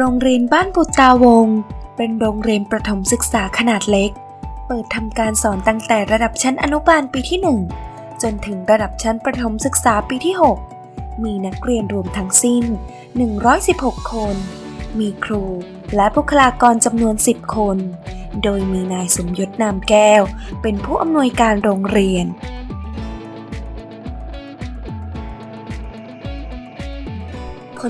โรงเรียนบ้านปุตตาวง เป็นโรงเรียนประถมศึกษาขนาดเล็ก เปิดทำการสอนตั้งแต่ระดับชั้นอนุบาลปีที่ 1 จนถึงระดับชั้นประถมศึกษาปีที่ 6 มีนักเรียนรวมทั้งสิ้น 116 คน มีครูและบุคลากรจำนวน 10 คน โดยมีนายสมยศนามแก้ว เป็นผู้อำนวยการโรงเรียน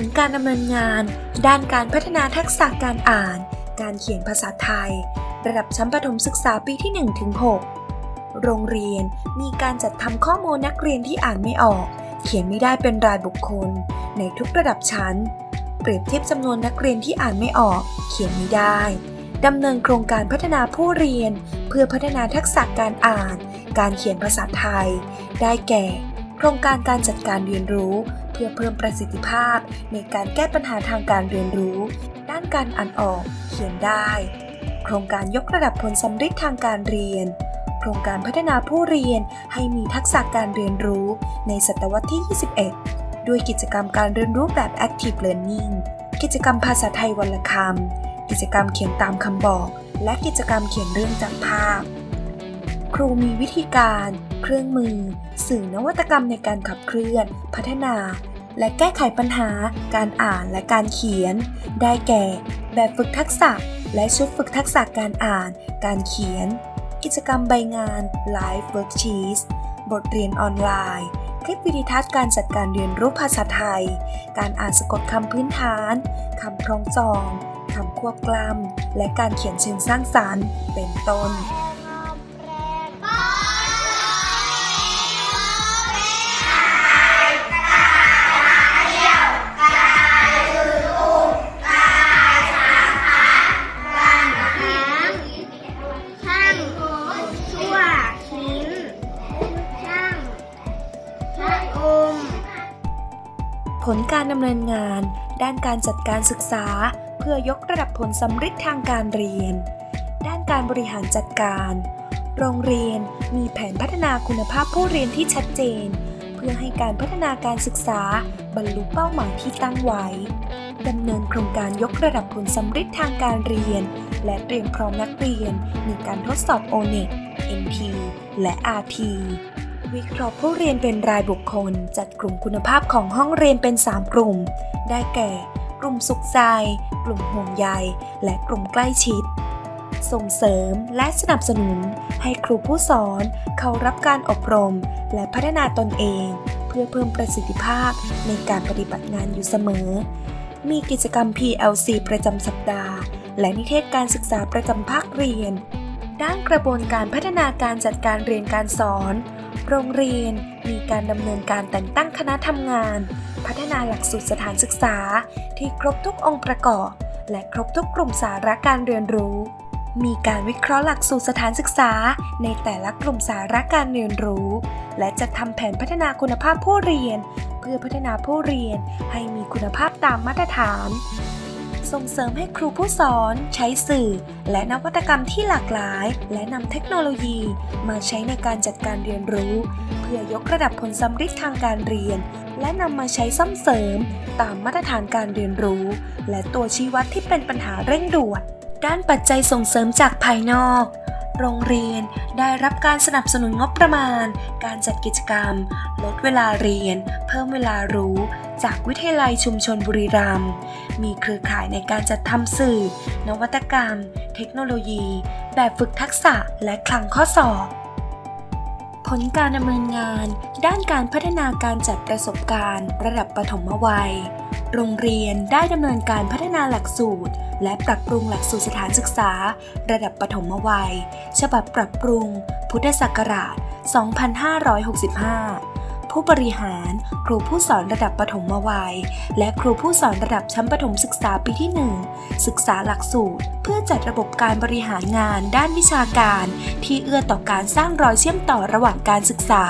ลการดำเนินงาน ด้านการพัฒนาทักษะการอ่าน การเขียนภาษาไทย ระดับชั้นประถมศึกษาปีที่1ถึง6โรงเรียนมีการจัดทำข้อมูลนักเรียนที่อ่านไม่ออก เขียนไม่ได้เป็นรายบุคคล ในทุกระดับชั้น เปรียบเทียบจำนวนนักเรียนที่อ่านไม่ออก เขียนไม่ได้ดำเนินโครงการพัฒนาผู้เรียน เพื่อพัฒนาทักษะการอ่าน การเขียนภาษาไทย ได้แก่ โครงการการจัดการเรียนรู้ พื่อเพิ่มประสิทธิภาพ ในการแก้ปัญหาทางการเรียนรู้ ด้านการอ่านออก เขียนได้ โครงการยกระดับผลสำเร็จทางการเรียน โครงการพัฒนาผู้เรียนให้มีทักษะการเรียนรู้ ในศตวรรษที่ 21 ด้วยกิจกรรมการเรียนรู้แบบ Active Learning กิจกรรมภาษาไทยวันละคำกิจกรรมเขียนตามคำบอก และกิจกรรมเขียนเรื่องจากภาพ ครูมีวิธีการ เครื่องมือ สื่อนวัตกรรมในการขับเคลื่อน พัฒนา และแก้ไขปัญหา การอ่านและการเขียน ได้แก่ แบบฝึกทักษะ และชุดฝึกทักษะการอ่าน การเขียน กิจกรรมใบงาน Live Worksheets บทเรียนออนไลน์ คลิปวิดีทัศน์การจัดการเรียนรู้ภาษาไทย การอ่านสะกดคำพื้นฐาน คำคล้องจองคำควบกล้ำและการเขียนเชิงสร้างสรรค์ เป็นต้น ผลการดำเนินงาน ด้านการจัดการศึกษา เพื่อยกระดับผลสำฤทธิ์ทางการเรียน ด้านการบริหารจัดการ โรงเรียนมีแผนพัฒนาคุณภาพผู้เรียนที่ชัดเจน เพื่อให้การพัฒนาการศึกษาบรรลุเป้าหมายที่ตั้งไว้ดำเนินโครงการยกระดับผลสำฤทธิ์ทางการเรียน และเตรียมพร้อมนักเรียนในการทดสอบ o n e t NT และ RT วิเคราะห์ผู้เรียนเป็นรายบุคคล จัดกลุ่มคุณภาพของห้องเรียนเป็น 3 กลุ่ม ได้แก่ กลุ่มสุขใจ กลุ่มห่วงใย และกลุ่มใกล้ชิด ส่งเสริมและสนับสนุน ให้ครูผู้สอน เขารับการอบรม และพัฒนาตนเอง เพื่อเพิ่มประสิทธิภาพในการปฏิบัติงานอยู่เสมอ มีกิจกรรม PLC ประจำสัปดาห์ และนิเทศการศึกษาประจำภาคเรียน ด้านกระบวนการพัฒนาการจัดการเรียนการสอน โรงเรียนมีการดำเนินการแต่งตั้งคณะทำงาน พัฒนาหลักสูตรสถานศึกษา ที่ครบทุกองค์ประกอบ และครบทุกกลุ่มสาระการเรียนรู้ มีการวิเคราะห์หลักสูตรสถานศึกษา ในแต่ละกลุ่มสาระการเรียนรู้ และจัดทำแผนพัฒนาคุณภาพผู้เรียน เพื่อพัฒนาผู้เรียนให้มีคุณภาพตามมาตรฐาน ส่งเสริมให้ครูผู้สอนใช้สื่อ และนวัตกรรมที่หลากหลาย และนำเทคโนโลยี มาใช้ในการจัดการเรียนรู้ เพื่อยกระดับผลสำฤทธิ์ทางการเรียน และนำมาใช้ซ่อมเสริม ตามมาตรฐานการเรียนรู้ และตัวชี้วัดที่เป็นปัญหาเร่งด่วน ด้านปัจจัยส่งเสริมจากภายนอก โรงเรียนได้รับการสนับสนุนงบประมาณ การจัดกิจกรรม ลดเวลาเรียน เพิ่มเวลารู้ จากวิทยาลัยชุมชนบุรีรัมย์มีเครือข่ายในการจัดทำสื่อ นวัตกรรม เทคโนโลยี แบบฝึกทักษะและคลังข้อสอบผลการดำเนินงาน ด้านการพัฒนาการจัดประสบการณ์ ระดับปฐมวัย โรงเรียนได้ดำเนินการพัฒนาหลักสูตร และปรับปรุงหลักสูตรสถานศึกษา ระดับปฐมวัย ฉบับปรับปรุง พุทธศักราช 2565 ผู้บริหาร ครูผู้สอนระดับปฐมวัย และครูผู้สอนระดับชั้นประถมศึกษาปีที่ 1 ศึกษาหลักสูตร เพื่อจัดระบบการบริหารงานด้านวิชาการ ที่เอื้อต่อการสร้างรอยเชื่อมต่อระหว่างการศึกษา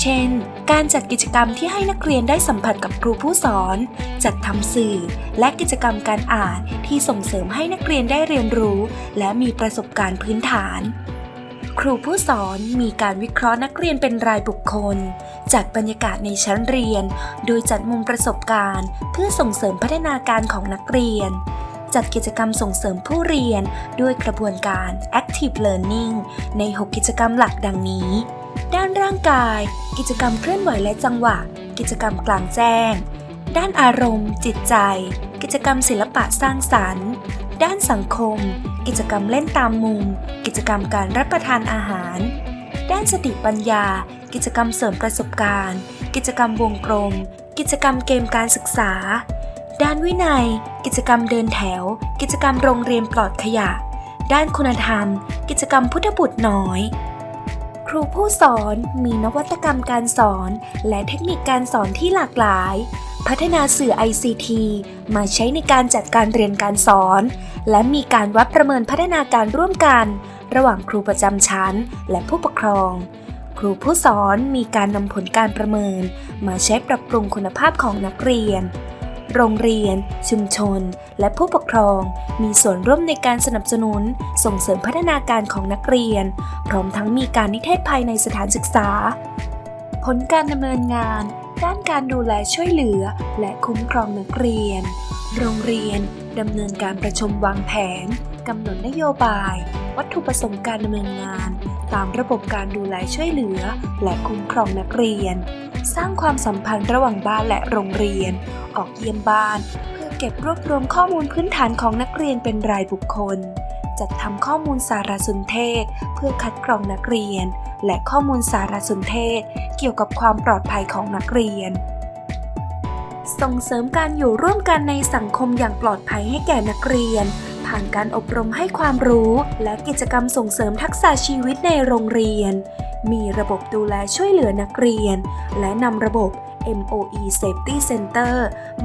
เช่น การจัดกิจกรรมที่ให้นักเรียนได้สัมผัสกับครูผู้สอน จัดทำสื่อ และกิจกรรมการอ่านที่ส่งเสริมให้นักเรียนได้เรียนรู้ และมีประสบการณ์พื้นฐาน ครูผู้สอนมีการวิเคราะห์นักเรียนเป็นรายบุคคลจัดบรรยากาศในชั้นเรียน โดยจัดมุมประสบการณ์ เพื่อส่งเสริมพัฒนาการของนักเรียน จัดกิจกรรมส่งเสริมผู้เรียนด้วยกระบวนการ Active Learning ใน 6 กิจกรรมหลักดังนี้ ด้านร่างกาย กิจกรรมเคลื่อนไหวและจังหวะ กิจกรรมกลางแจ้ง ด้านอารมณ์ จิตใจ กิจกรรมศิลปะสร้างสรรค์ ด้านสังคม กิจกรรมเล่นตามมุม กิจกรรมการรับประทานอาหาร ด้านสติปัญญา กิจกรรมเสริมประสบการณ์ กิจกรรมวงกลม กิจกรรมเกมการศึกษา ด้านวินัย กิจกรรมเดินแถว กิจกรรมโรงเรียนปลอดขยะ ด้านคุณธรรม กิจกรรมพุทธบุตรน้อย ครูผู้สอนมีนวัตกรรมการสอน และเทคนิคการสอนที่หลากหลาย พัฒนาสื่อ ICT มาใช้ในการจัดการเรียนการสอน และมีการวัดประเมินพัฒนาการร่วมกัน ระหว่างครูประจำชั้น และผู้ปกครอง ครูผู้สอนมีการนำผลการประเมิน มาใช้ปรับปรุงคุณภาพของนักเรียน โรงเรียน ชุมชน และผู้ปกครอง มีส่วนร่วมในการสนับสนุน ส่งเสริมพัฒนาการของนักเรียน พร้อมทั้งมีการนิเทศภายในสถานศึกษา ผลการดำเนินงาน ด้านการดูแลช่วยเหลือ และคุ้มครองนักเรียน โรงเรียนดำเนินการประชุมวางแผนกำหนดนโยบาย วัตถุประสงค์การดำเนินงาน ตามระบบการดูแลช่วยเหลือ และคุ้มครองนักเรียน สร้างความสัมพันธ์ระหว่างบ้านและโรงเรียน ออกเยี่ยมบ้าน เพื่อเก็บรวบรวมข้อมูลพื้นฐานของนักเรียนเป็นรายบุคคล จัดทำข้อมูลสารสนเทศ เพื่อคัดกรองนักเรียน และข้อมูลสารสนเทศ เกี่ยวกับความปลอดภัยของนักเรียน ส่งเสริมการอยู่ร่วมกันในสังคมอย่างปลอดภัยให้แก่นักเรียน ผ่านการอบรมให้ความรู้ และกิจกรรมส่งเสริมทักษะชีวิตในโรงเรียน มีระบบดูแลช่วยเหลือนักเรียน และนำระบบ MOE Safety Center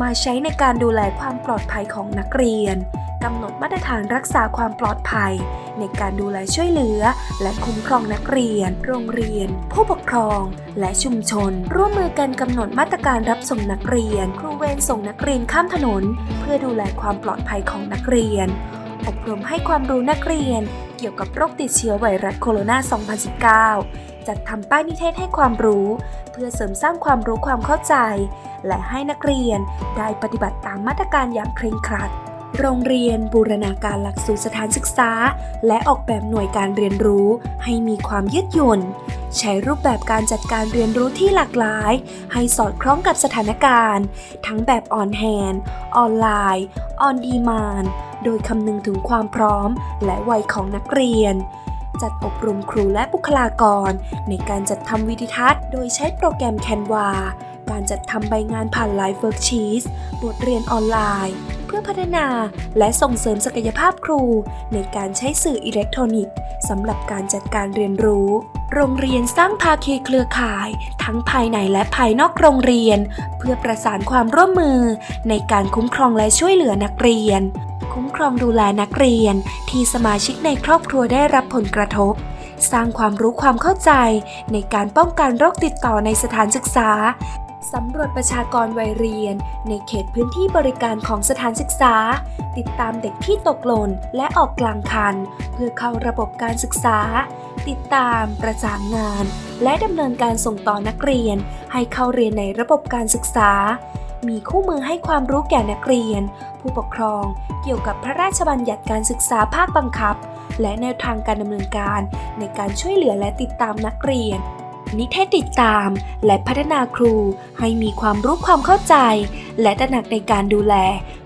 มาใช้ในการดูแลความปลอดภัยของนักเรียน กำหนดมาตรฐานรักษาความปลอดภัย ในการดูแลช่วยเหลือ และคุ้มครองนักเรียน โรงเรียน ผู้ปกครอง และชุมชน ร่วมมือกันกำหนดมาตรการรับส่งนักเรียน ครูเวรส่งนักเรียนข้ามถนน เพื่อดูแลความปลอดภัยของนักเรียน อบรมให้ความรู้นักเรียน เกี่ยวกับโรคติดเชื้อไวรัสโคโรนา 2019จัดทำป้ายนิเทศให้ความรู้ เพื่อเสริมสร้างความรู้ความเข้าใจ และให้นักเรียนได้ปฏิบัติตามมาตรการอย่างเคร่งครัด โรงเรียนบูรณาการหลักสูตรสถานศึกษา และออกแบบหน่วยการเรียนรู้ให้มีความยืดหยุ่น ใช้รูปแบบการจัดการเรียนรู้ที่หลากหลาย ให้สอดคล้องกับสถานการณ์ ทั้งแบบออนแฮนออนไลน์ออนดีมานโดยคำนึงถึงความพร้อม และวัยของนักเรียนจัดอบรมครูและบุคลากร ในการจัดทำวิดีทัศน์ โดยใช้โปรแกรม Canva การจัดทำใบงานผ่านไลฟ์เวิร์กชีสบทเรียนออนไลน์ เพื่อพัฒนาและส่งเสริมศักยภาพครู ในการใช้สื่ออิเล็กทรอนิกส์สำหรับการจัดการเรียนรู้ โรงเรียนสร้างภาคีเครือข่าย ทั้งภายในและภายนอกโรงเรียน เพื่อประสานความร่วมมือ ในการคุ้มครองและช่วยเหลือนักเรียน คุ้มครองดูแลนักเรียน ที่สมาชิกในครอบครัวได้รับผลกระทบสร้างความรู้ความเข้าใจในการป้องกันโรคติดต่อในสถานศึกษา สำรวจประชากรวัยเรียน ในเขตพื้นที่บริการของสถานศึกษา ติดตามเด็กที่ตกหล่นและออกกลางคัน เพื่อเข้าระบบการศึกษา ติดตามประสานงาน และดำเนินการส่งต่อนักเรียน ให้เข้าเรียนในระบบการศึกษา มีคู่มือให้ความรู้แก่นักเรียน ผู้ปกครองเกี่ยวกับพระราชบัญญัติการศึกษาภาคบังคับ และแนวทางการดำเนินการในการช่วยเหลือและติดตามนักเรียน นิเทศติดตาม และพัฒนาครูให้มีความรู้ความเข้าใจ และตระหนักในการดูแล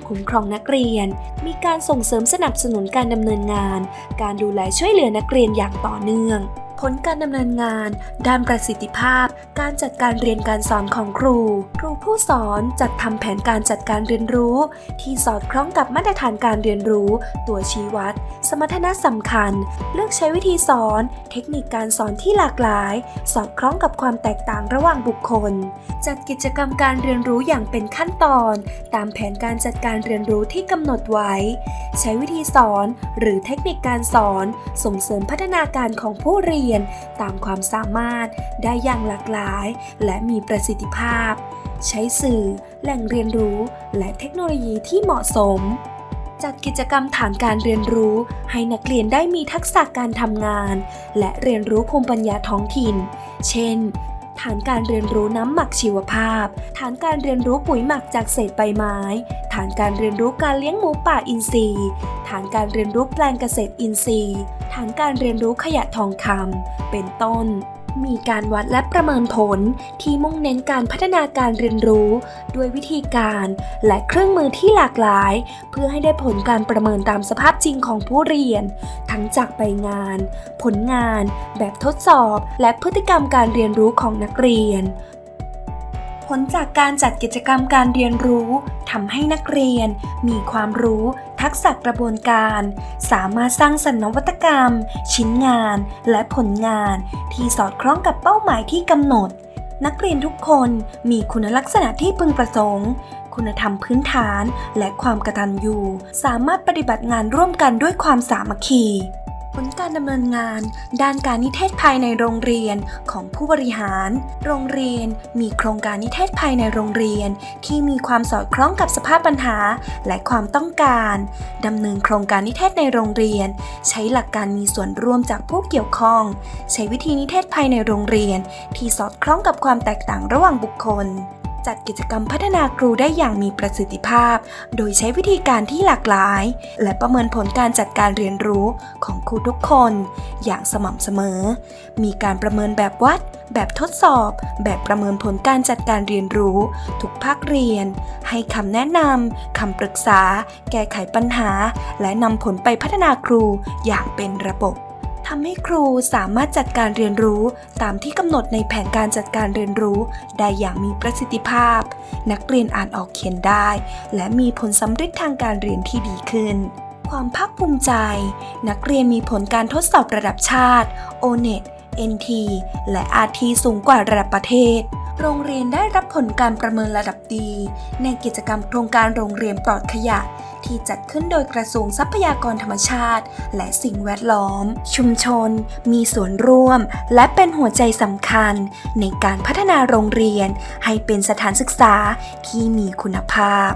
คุ้มครองนักเรียน มีการส่งเสริมสนับสนุนการดำเนินงาน การดูแลช่วยเหลือนักเรียนอย่างต่อเนื่อง ผลการดำเนินงาน ด้านประสิทธิภาพ การจัดการเรียนการสอนของครู ครูผู้สอนจัดทำแผนการจัดการเรียนรู้ ที่สอดคล้องกับมาตรฐานการเรียนรู้ ตัวชี้วัด สมรรถนะสำคัญ เลือกใช้วิธีสอน เทคนิคการสอนที่หลากหลาย สอดคล้องกับความแตกต่างระหว่างบุคคล จัดกิจกรรมการเรียนรู้อย่างเป็นขั้นตอน ตามแผนการจัดการเรียนรู้ที่กำหนดไว้ ใช้วิธีสอน หรือเทคนิคการสอน ส่งเสริมพัฒนาการของผู้เรียนตามความสามารถได้อย่างหลากหลาย และมีประสิทธิภาพ ใช้สื่อ แหล่งเรียนรู้และเทคโนโลยีที่เหมาะสมจัดกิจกรรมฐานการเรียนรู้ ให้นักเรียนได้มีทักษะการทำงาน และเรียนรู้ภูมิปัญญาท้องถิ่น เช่น ฐานการเรียนรู้น้ำหมักชีวภาพ ฐานการเรียนรู้ปุ๋ยหมักจากเศษใบไม้ ฐานการเรียนรู้การเลี้ยงหมูป่าอินทรีย์ ฐานการเรียนรู้แปลงเกษตรอินทรีย์ ฐานการเรียนรู้ขยะทองคำเป็นต้น มีการวัดและประเมินผลที่มุ่งเน้นการพัฒนาการเรียนรู้ ด้วยวิธีการและเครื่องมือที่หลากหลาย เพื่อให้ได้ผลการประเมินตามสภาพจริงของผู้เรียน ทั้งจากใบงาน ผลงาน แบบทดสอบ และพฤติกรรมการเรียนรู้ของนักเรียน ผลจากการจัดกิจกรรมการเรียนรู้ทำให้นักเรียน มีความรู้ ทักษะกระบวนการ สามารถสร้างสรรค์นวัตกรรม ชิ้นงาน และผลงาน ที่สอดคล้องกับเป้าหมายที่กำหนด นักเรียนทุกคนมีคุณลักษณะที่พึงประสงค์ คุณธรรมพื้นฐาน และความกระตัญญูสามารถปฏิบัติงานร่วมกันด้วยความสามัคคี ผลการดำเนินงาน ด้านการนิเทศภายในโรงเรียนของผู้บริหาร โรงเรียนมีโครงการนิเทศภายในโรงเรียน ที่มีความสอดคล้องกับสภาพปัญหาและความต้องการดำเนินโครงการนิเทศในโรงเรียน ใช้หลักการมีส่วนร่วมจากผู้เกี่ยวข้อง ใช้วิธีนิเทศภายในโรงเรียน ที่สอดคล้องกับความแตกต่างระหว่างบุคคล จัดกิจกรรมพัฒนาครูได้อย่างมีประสิทธิภาพ โดยใช้วิธีการที่หลากหลาย และประเมินผลการจัดการเรียนรู้ของครูทุกคน อย่างสม่ำเสมอ มีการประเมินแบบวัด แบบทดสอบ แบบประเมินผลการจัดการเรียนรู้ ทุกภาคเรียน ให้คำแนะนำคำปรึกษา แก้ไขปัญหา และนำผลไปพัฒนาครูอย่างเป็นระบบำให้ครูสามารถจัดการเรียนรู้ตามที่กำหนดในแผนการจัดการเรียนรู้ ได้อย่างมีประสิทธิภาพ นักเรียนอ่านออกเขียนได้ และมีผลสำเร็จทางการเรียนที่ดีขึ้น ความภาคภูมิใจ นักเรียนมีผลการทดสอบระดับชาติ O-NET NT และ RT สูงกว่าระดับประเทศ โรงเรียนได้รับผลการประเมินระดับดี ในกิจกรรมโครงการโรงเรียนปลอดขยะ ที่จัดขึ้นโดยกระทรวงทรัพยากรธรรมชาติ และสิ่งแวดล้อม ชุมชน มีส่วนร่วม และเป็นหัวใจสำคัญ ในการพัฒนาโรงเรียนให้เป็นสถานศึกษาที่มีคุณภาพ